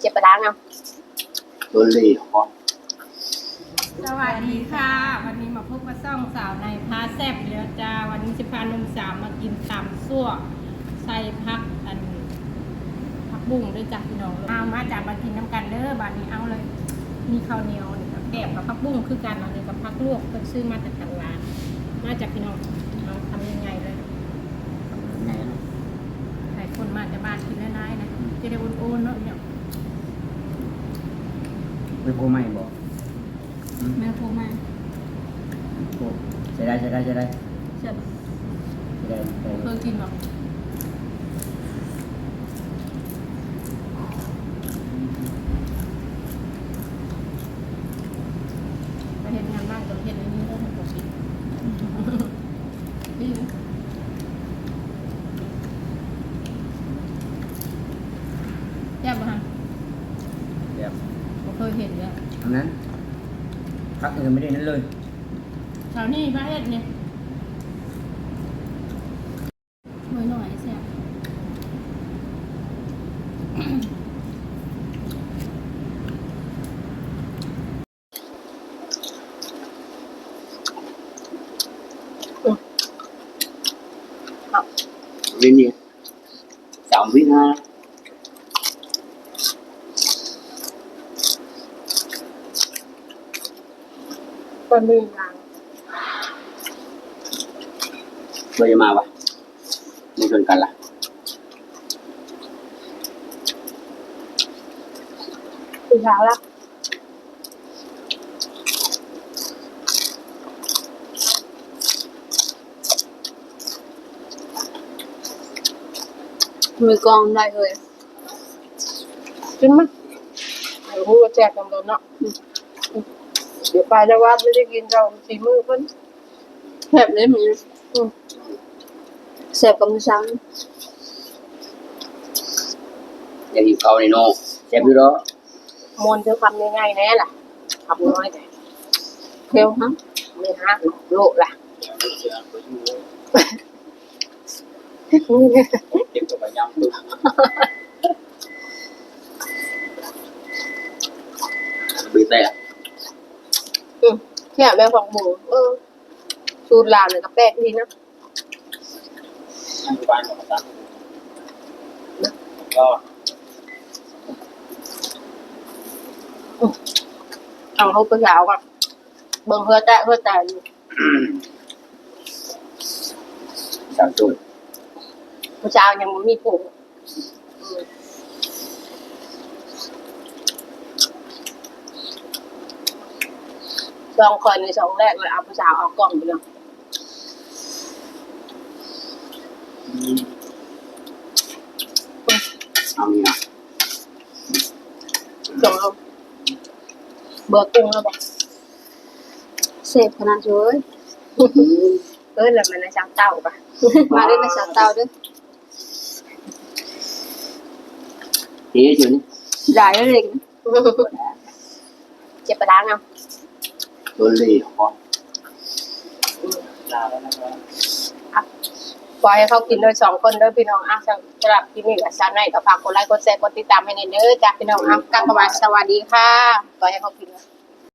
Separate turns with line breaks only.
เจ็บไปล้างเอา
ตัวเหลี่ยม
สวัสดีค่ะ วันนี้มาพบกับซ่องสาวในพาแซบเดี๋ยวจ้าวันนี้จะพาหนุ่มสาวมากินตำซั่วใส่พักอันพักบุ้งด้วยจ้ะพี่น้องเอามาจากมากินน้ำกันเด้อบานนี้เอาเลย มีข้าวเหนียวนี่กับแกบกับพักบุ้งคือกันเอาเลยกับพักลวกเพิ่นซื้อมาจากตลาดมาจากพี่น้องเอาทำยังไงเลย จะได้อุ่นๆเนาะเนี่ย
ไม่พูดไม่บอก
แม่โทรมา
พูดใช่ได้ใช่ได้ใช่ได้
เชื่อ
ใช่ได้ใช่
เค
ได้
ยกินหรอไปเห็นงานบ้านกับเห็นอันนี้เรื่องปกติดีนะ แย่บป่ะฮะ
เดี๋ยว
ผมเคยเห็นแล้ว
ทำนั้นพักอื่นไม่ได้นั้นเลย
แถวนี้พระเอ็ดเนี่ยหน่อยหน่อยเสีย
วินนี่สามวิน ห้า
ก็มือล้าง
เราจะมาวะไม่ชนกันละ
คือเช้าละมือกองได้เลยกินมั้ยไอ้หูก็แจกกันโดนเนาะอืมอืม เดี๋ยวไปจะว่าไม่ได้กินเราสีมือเพิ่นแซ่บเลยมีอืมแซ่บกับมือซ้
อย่าหิวเขาในโน่เจ็บอยู่แล้วำ
มวนเธอทำยังไงแน่ล่ะทำน้อยแต่เพียวฮะไม่ฮะโลกล่ะ
เจ็บตัวไปย้ำตัวบีเต้
อืมเนี่ยแม่ของหมูเออสูตรลาวเนี่ยก็แปลกดีนะ
บ้านของตันก็
เอาเขาไปสาวก่อนเบิ่งเพื่อแต่เพื่อแต่อยู่
สามจุด
ผู้ชายยังไม่มีผมอืม สองคนในสองแรกเลยเอาผู้สาวเอากล้องไปเลย
เอาเนี่ย
ส่งลงเบอร์กุ้งแล้วบอกเสพขนาดช่วยเออแล้วมันในช่างเต้าปะมาด้วยในช่างเต้าด้วย
เฮ้ยจุดนี้
ได้เลยเจ็บไปล้างเอา
ตัวเหลี่ยม
ปล่อยให้เขากินโดยสองคนโด้อพี่น้องอะสำหรับที่นี่กับชาไนก็ฝากกดไลค์กดแชร์กดติดตามให้ในเด้อจ้าพี่น้องอะกลับมาสวัสดีค่ะปล่อยให้เขากินเลย